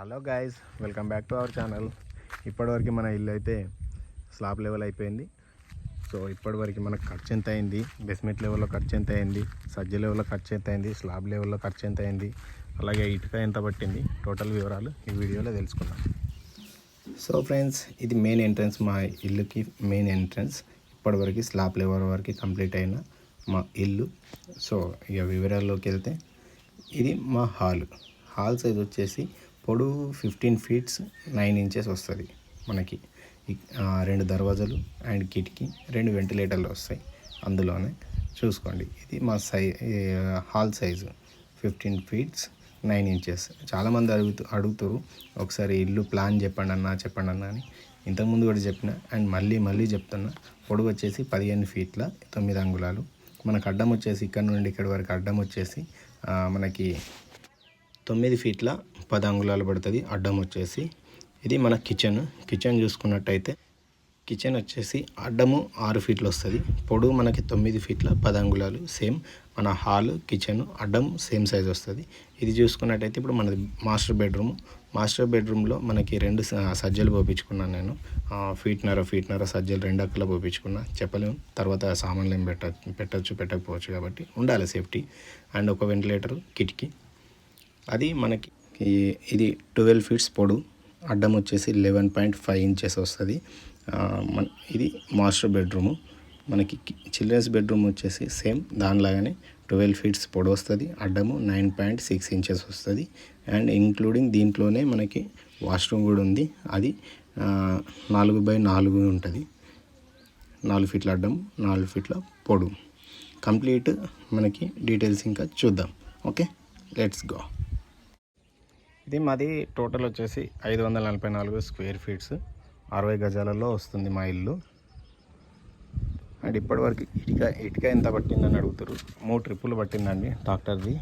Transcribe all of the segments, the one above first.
Hello guys welcome back to our channel ఇప్పటివరకు మన ఇల్లు అయితే స్లాబ్ లెవెల్ అయిపోయింది. సో ఇప్పటివరకు మనకు ఖర్చు ఎంత అయింది? బేస్మెంట్ లెవెల్లో ఖర్చు ఎంత అయింది? సజ్జ లెవెల్లో ఖర్చు ఎంత అయింది? స్లాబ్ లెవెల్లో ఖర్చు ఎంత అయింది? అలాగే ఇటుక ఎంత పట్టింది? టోటల్ వివరాలు ఈ వీడియోలో తెలుసుకుందాం. సో ఫ్రెండ్స్ ఇది మెయిన్ ఎంట్రన్స్ మా ఇల్లుకి మెయిన్ ఎంట్రన్స్ ఇప్పటివరకు స్లాబ్ లెవెల్ వరకు కంప్లీట్ అయిన మా ఇల్లు. సో ఇక వివరాల్లోకి వెళ్తే ఇది మా హాల్ హాల్ సైజ్ వచ్చేసి పొడవు ఫిఫ్టీన్ ఫీట్స్ నైన్ ఇంచెస్ వస్తుంది మనకి. రెండు దర్వాజాలు అండ్ కిటికీ రెండు వెంటిలేటర్లు వస్తాయి అందులోనే. చూసుకోండి ఇది మా సై hall size fifteen feets nine inches చాలామంది అడుగుతూ అడుగుతారు ఒకసారి ఇల్లు ప్లాన్ చెప్పండి అన్నా చెప్పండి అన్నా అని ఇంతకుముందు కూడా చెప్పిన అండ్ మళ్ళీ మళ్ళీ చెప్తున్నా. పొడవు వచ్చేసి పదిహేను ఫీట్ల తొమ్మిది అంగుళాలు. మనకు అడ్డం వచ్చేసి ఇక్కడ నుండి ఇక్కడ వరకు అడ్డం వచ్చేసి మనకి తొమ్మిది ఫీట్ల పది అంగుళాలు పడుతుంది. అడ్డం వచ్చేసి ఇది మన కిచెన్. కిచెన్ చూసుకున్నట్టయితే కిచెన్ వచ్చేసి అడ్డము ఆరు ఫీట్లు వస్తుంది. పొడవు మనకి తొమ్మిది ఫీట్ల పది అంగుళాలు. సేమ్ మన హాల్ కిచెన్ అడ్డం సేమ్ సైజ్ వస్తుంది. ఇది చూసుకున్నట్టయితే ఇప్పుడు మనది మాస్టర్ బెడ్రూమ్. మాస్టర్ బెడ్రూమ్లో మనకి రెండు సజ్జలు పోపించుకున్నాను నేను. ఫీట్నర ఫీట్నర సజ్జలు రెండు అక్కల పోపించుకున్నా చెప్పలేము తర్వాత సామాన్లు ఏం పెట్ట పెట్టచ్చు పెట్టకపోవచ్చు కాబట్టి ఉండాలి సేఫ్టీ. అండ్ ఒక వెంటిలేటర్ కిటికీ. అది మనకి ఇది ట్వెల్వ్ ఫీట్స్ పొడు అడ్డం వచ్చేసి లెవెన్ పాయింట్ ఫైవ్ ఇంచెస్ వస్తుంది. మన ఇది మాస్టర్ బెడ్రూము మనకి చిల్డ్రన్స్ బెడ్రూమ్ వచ్చేసి సేమ్ దానిలాగానే ట్వెల్వ్ ఫీట్స్ పొడవు వస్తుంది. అడ్డము నైన్ పాయింట్ సిక్స్ ఇంచెస్ వస్తుంది. అండ్ ఇంక్లూడింగ్ దీంట్లోనే మనకి వాష్రూమ్ కూడా ఉంది. అది నాలుగు బై నాలుగు ఉంటుంది. నాలుగు ఫీట్ల అడ్డం నాలుగు ఫీట్ల పొడవు. కంప్లీట్ మనకి డీటెయిల్స్ ఇంకా చూద్దాం. ఓకే లెట్స్ గో ఇది మాది టోటల్ వచ్చేసి ఐదు వందల నలభై నాలుగు స్క్వేర్ ఫీట్స్. అరవై గజాలలో వస్తుంది మా ఇల్లు. అండ్ ఇప్పటివరకు ఇటుక ఇటుక ఎంత పట్టిందని అడుగుతారు మూడు ట్రిప్పులు పట్టిందండి ట్రాక్టర్ది.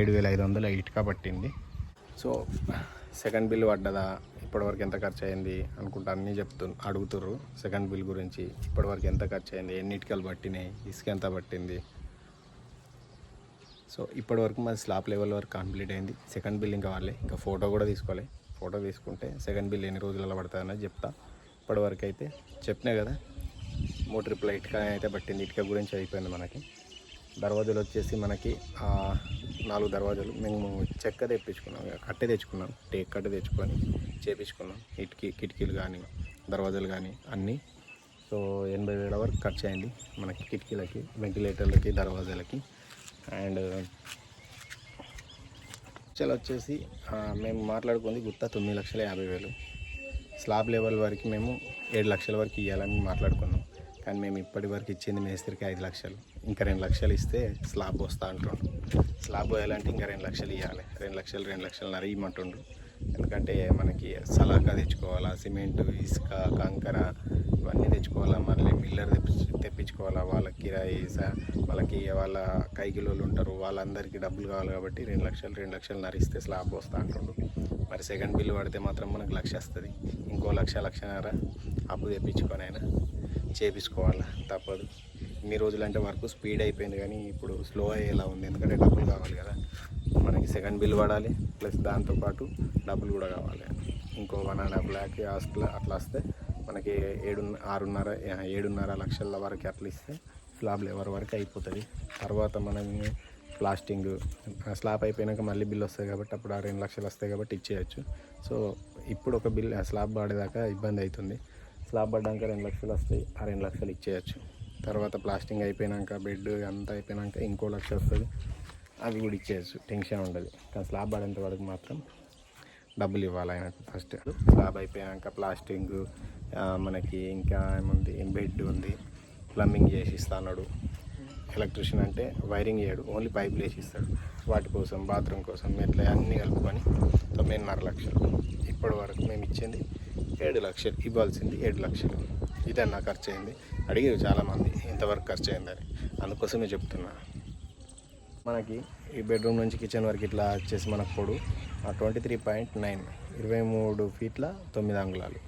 ఏడు వేల ఐదు వందల ఇటుక పట్టింది. సో సెకండ్ బిల్ పడ్డదా? ఇప్పటివరకు ఎంత ఖర్చు అయింది అనుకుంటా అన్నీ చెప్తు అడుగుతుర్రు. సెకండ్ బిల్ గురించి ఇప్పటివరకు ఎంత ఖర్చు అయింది ఎన్ని ఇటుకలు పట్టినాయి? ఇసుక ఎంత పట్టింది? సో ఇప్పటివరకు మాది స్లాబ్ లెవెల్ వరకు కంప్లీట్ అయింది. సెకండ్ బిల్ ఇంకా వాళ్ళే. ఇంకా ఫోటో కూడా తీసుకోవాలి. ఫోటో తీసుకుంటే సెకండ్ బిల్ ఎన్ని రోజులలో పడుతుందన్నది చెప్తా. ఇప్పటివరకు అయితే చెప్పినా కదా మూడు ట్రిపుల్ ఇటుక అయితే పట్టింది. ఇటుక గురించి అయిపోయింది మనకి. దర్వాజాలు వచ్చేసి మనకి నాలుగు దర్వాజాలు. మేము చెక్క తెప్పించుకున్నాం. ఇక కట్టె తెచ్చుకున్నాం. టేక్ కట్టె తెచ్చుకొని చేపించుకున్నాం. ఇటుకి కిటికీలు కానీ దర్వాజాలు కానీ అన్నీ. సో ఎనభై వేల వరకు ఖర్చు అయింది మనకి కిటికీలకి వెంటిలేటర్లకి దర్వాజాలకి. అండ్ చాలా వచ్చేసి మేము మాట్లాడుకుంది గుత్త తొమ్మిది లక్షల యాభై వేలు. స్లాబ్ లెవెల్ వరకు మేము ఏడు లక్షల వరకు ఇవ్వాలని మాట్లాడుకున్నాం. కానీ మేము ఇప్పటి వరకు ఇచ్చింది మేస్త్రికి ఐదు లక్షలు. ఇంకా రెండు లక్షలు ఇస్తే స్లాబ్ వస్తా అంటుండ్రు స్లాబ్ పోయాలంటే ఇంకా రెండు లక్షలు ఇవ్వాలి రెండు లక్షలు రెండు లక్షలన్నర ఇవ్వమంటుండ్రు ఎందుకంటే మనకి సలాకా తెచ్చుకోవాలా సిమెంట్ ఇసుక కంకర ఇవన్నీ తెచ్చుకోవాలా మళ్ళీ మిల్లర్ తెప్పి తెప్పించుకోవాలా వాళ్ళకి కిరాయి వాళ్ళకి వాళ్ళ కైకిలోళ్ళు ఉంటారు వాళ్ళందరికీ డబ్బులు కావాలి కాబట్టి రెండు లక్షలు రెండు లక్షలు నరిస్తే స్లాబ్ వస్తా అంటుండ్రు మరి సెకండ్ బిల్లు పడితే మాత్రం మనకు లక్ష వస్తుంది. ఇంకో లక్ష లక్షన్నర అప్పు తెప్పించుకొని అయినా చేపించుకోవాలా తప్పదు. ఇన్ని రోజులు అంటే వర్క్ స్పీడ్ అయిపోయింది కానీ ఇప్పుడు స్లో అయ్యేలా ఉంది. ఎందుకంటే డబ్బులు కావాలి కదా. మనకి సెకండ్ బిల్ పడాలి ప్లస్ దాంతోపాటు డబ్బులు కూడా కావాలి. ఇంకో వన్ అండ్ హాఫ్ ల్యాక్ అట్లా అట్లా వస్తే మనకి ఏడు ఆరున్నర ఏడున్నర లక్షల వరకు అట్లా ఇస్తే స్లాబ్ లెవర్ వరకు అయిపోతుంది. తర్వాత మనం ప్లాస్టింగ్ స్లాబ్ అయిపోయినాక మళ్ళీ బిల్ వస్తుంది కాబట్టి అప్పుడు ఆ రెండు లక్షలు వస్తాయి కాబట్టి ఇచ్చేయచ్చు. సో ఇప్పుడు ఒక బిల్ స్లాబ్ పడేదాకా ఇబ్బంది అవుతుంది. స్లాబ్ పడ్డాక రెండు లక్షలు వస్తాయి ఆ రెండు లక్షలు ఇచ్చేయచ్చు. తర్వాత ప్లాస్టింగ్ అయిపోయినాక బెడ్ అంతా అయిపోయినాక ఇంకో లక్ష వస్తుంది. అవి కూడా ఇచ్చేయచ్చు. టెన్షన్ ఉండదు. కానీ స్లాబ్ పడేంత వరకు మాత్రం డబ్బులు ఇవ్వాలి ఆయనకు ఫస్ట్ స్లాబ్ అయిపోయాక ప్లాస్టింగ్ మనకి ఇంకా ఏముంది? బెడ్ ఉంది? ప్లంబింగ్ చేసి ఇస్తాడు ఎలక్ట్రిషియన్ అంటే వైరింగ్ చేయడు. ఓన్లీ పైపులు వేసి ఇస్తాడు వాటి కోసం బాత్రూమ్ కోసం ఇట్లా అన్నీ కలుపుకొని తొమ్మిదిన్నర లక్షలు. ఇప్పటి వరకు మేము ఇచ్చింది ఏడు లక్షలు. ఇవ్వాల్సింది ఏడు లక్షలు. ఇదే నా ఖర్చు అయింది అడిగారు చాలామంది ఇంతవరకు ఖర్చు అయిందని. అందుకోసమే చెప్తున్నా. మనకి ఈ బెడ్రూమ్ నుంచి కిచెన్ వరకు ఇట్లా వచ్చేసి మనకు పొడు ట్వంటీ త్రీ పాయింట్ నైన్ ఇరవై మూడు ఫీట్ల తొమ్మిది అంగుళాలు.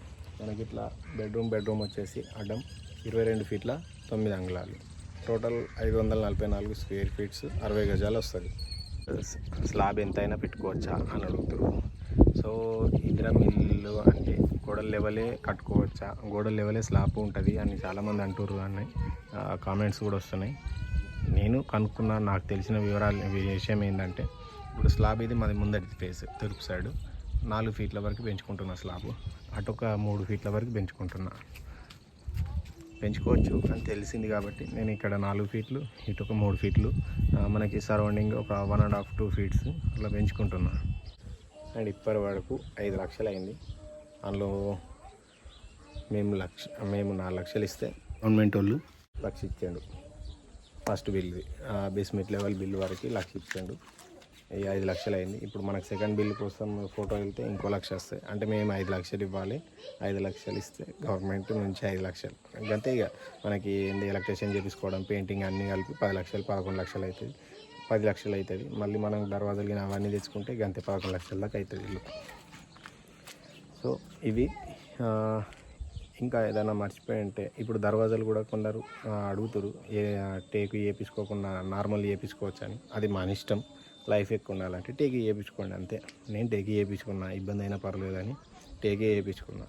మనకి ఇట్లా బెడ్రూమ్ బెడ్రూమ్ వచ్చేసి అడ్డం ఇరవై రెండు ఫీట్ల తొమ్మిది అంగుళాలు. టోటల్ ఐదు వందల నలభై నాలుగు స్క్వేర్ ఫీట్స్ అరవై గజాలు వస్తుంది. స్లాబ్ ఎంతైనా పెట్టుకోవచ్చా అని అడుగుతారు. సో సో ఇందిరం ఇల్లు అంటే గోడల లెవెలే కట్టుకోవచ్చా? గోడల లెవెలే స్లాబ్ ఉంటుంది అని చాలామంది అంటుర్రు అని కామెంట్స్ కూడా వస్తున్నాయి. నేను కనుక్కున్న నాకు తెలిసిన వివరాలు విషయం ఏంటంటే ఇప్పుడు స్లాబ్ ఇది మాది ముందటి ఫేస్ తూర్పు సైడ్. నాలుగు ఫీట్ల వరకు పెంచుకుంటున్నా స్లాబ్. అటు ఒక మూడు ఫీట్ల వరకు పెంచుకుంటున్నా. పెంచుకోవచ్చు అని తెలిసింది కాబట్టి నేను ఇక్కడ నాలుగు ఫీట్లు ఇటు ఒక మూడు ఫీట్లు మనకి సరౌండింగ్ ఒక one and half two feets అలా పెంచుకుంటున్నా. అండ్ ఇప్పటి వరకు ఐదు లక్షలు అయింది. అందులో మేము లక్ష మేము నాలుగు లక్షలు ఇస్తే గవర్నమెంట్ వాళ్ళు? లక్ష ఇచ్చాడు. First bill basement level bill వరకు లక్ష ఇచ్చాడు. ఈ ఐదు లక్షలు అయింది ఇప్పుడు మనకు సెకండ్ బిల్ కోసం ఫోటో వెళ్తే ఇంకో లక్ష వస్తాయి. అంటే మేము ఐదు లక్షలు ఇవ్వాలి. ఐదు లక్షలు ఇస్తే గవర్నమెంట్ నుంచి ఐదు లక్షలు. అంతే ఇక. మనకి ఏంది ఎలక్ట్రీషియన్ చేపించుకోవడం పెయింటింగ్ అన్నీ కలిపి పది లక్షలు పదకొండు లక్షలు అవుతుంది పది లక్షలు అవుతుంది మళ్ళీ మనం దర్వాజాలు అవన్నీ తెచ్చుకుంటే గంతే పదకొండు లక్షల దాకా అవుతుంది ఇల్లు. సో ఇవి ఇంకా ఏదైనా మర్చిపోయి ఉంటే ఇప్పుడు దర్వాజాలు కూడా కొందరు అడుగుతారు. ఏ టేకు వేపించుకోకుండా నార్మల్ వేపించుకోవచ్చు అని అది మన ఇష్టం. లైఫ్ ఎక్కువ ఉండాలంటే టేకే చేయించుకోండి అంతే. నేను టేకి చేయించుకున్నా ఇబ్బంది అయినా పర్లేదని టేకే చేయించుకున్నా.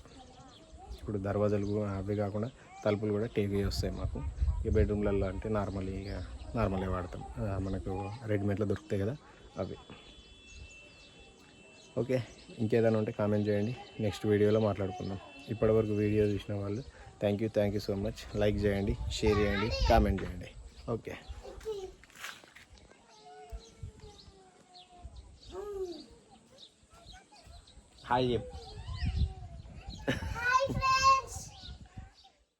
ఇప్పుడు దర్వాజాలు అవి కాకుండా తలుపులు కూడా టేకే వస్తాయి మాకు. ఇక బెడ్రూమ్లలో అంటే నార్మల్ ఇక నార్మల్గా వాడతాం. మనకు రెడీమేడ్లో దొరుకుతాయి కదా అవి. ఓకే ఇంకేదైనా ఉంటే కామెంట్ చేయండి. నెక్స్ట్ వీడియోలో మాట్లాడుకుందాం. ఇప్పటివరకు వీడియో చూసిన వాళ్ళు thank you thank you so much like చేయండి షేర్ చేయండి కామెంట్ చేయండి. ఓకే. 他也